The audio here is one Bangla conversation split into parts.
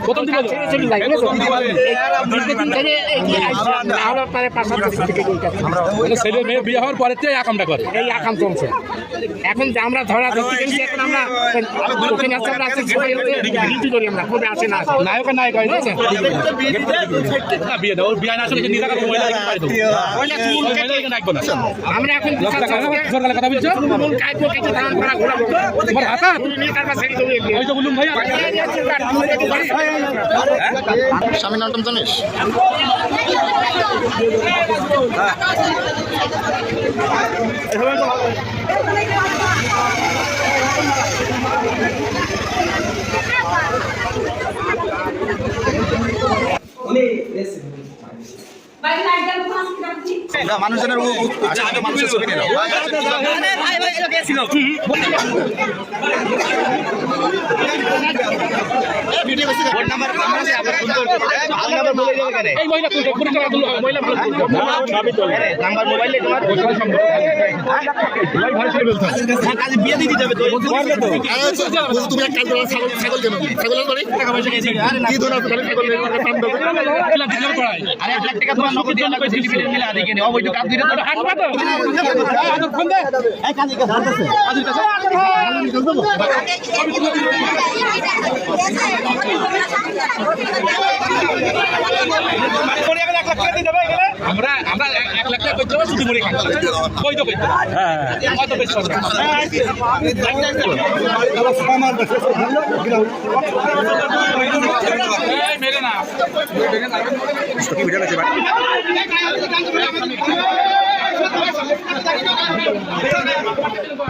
প্রথম দিকে চলে যায় ছেলে মেয়ে বিয়ে হওয়ার পরে এই আকামটা করে এই আকাম চলছে এখন যে আমরা ধরা ধরতে এখন আমরা ওখানে আছে আমরা আছে সবাই হচ্ছে ডিউটি করি আমরা কবে আসে না। নায়ক আর না বিয়ে বিয়ে আসলে আমরা এখন। কথা বলছো কাজ করতে ধারণ করা ঘোরাবো তোমার হাতা নিয়ে তারপর ছেড়ে দেবো এগুলো। ওই তো বলুন ভাইয়া স্বামীর নামটা জানিস? মাস্ক রাখছি মানুষজনের মানুষের ছবি তুলছে নাম্বার মোবাইলে তোমার তুমি এক কাজ করো, ছাগল ছাগল কেন ছাগলের বাড়ি কি ধরে আছে তাহলে ছাগল নিয়ে পান দেবো। আরে এক লাখ টাকা তোমার নগদ দিয়ে লাগবে সিটি বিলের মিলে আদি কিনে অবৈধ কাজ দিলে তো পাতো আদর ফোন দে আমরা আমরা এক- লাখ টাকা করতে শুধু মুড়ি খাব কই তো কই হ্যাঁ কত বেশি মেরে না। এই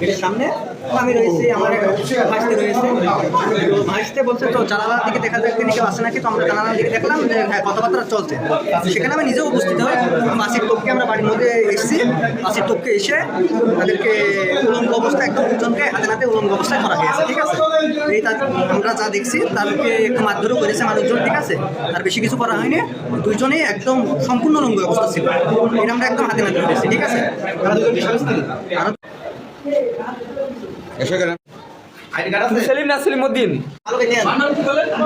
গেটের সামনে। আমি রয়েছি, আমার ভাসতে রয়েছে। ভাসতে বলছে, তো জানালার দিকে দেখা আসে নাকি? তো আমরা জানালার দিকে দেখলাম যে হ্যাঁ কথাবার্তা চলছে। সেখানে আমি নিজেও উপস্থিত হই। মাসির আমরা বাড়ির মধ্যে এসেছি। মাসির টোপকে এসে তাদেরকে উলঙ্গ অবস্থায় একদম দুজনকে হাতে নাতে উলঙ্গ অবস্থায় করা হয়েছে, ঠিক আছে? এই আমরা যা দেখছি তাদেরকে একটু মারধরও করেছে মানুষজন, ঠিক আছে? তার বেশি কিছু করা হয়নি। দুজনেই একদম সম্পূর্ণ উলঙ্গ অবস্থা ছিল। এটা আমরা একদম হাতে নাতে করেছি ঠিক আছে? আর এসে গেলেন সেলিম না সেলিম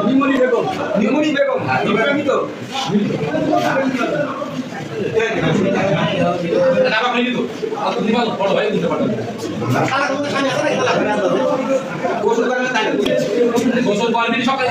নিমনি বেগম। নিমনি বেগম আমি তো। টাকা খাই দিত আর তুমি ভালো। বড় ভাই দিতে পারো গোসল করবি সকালে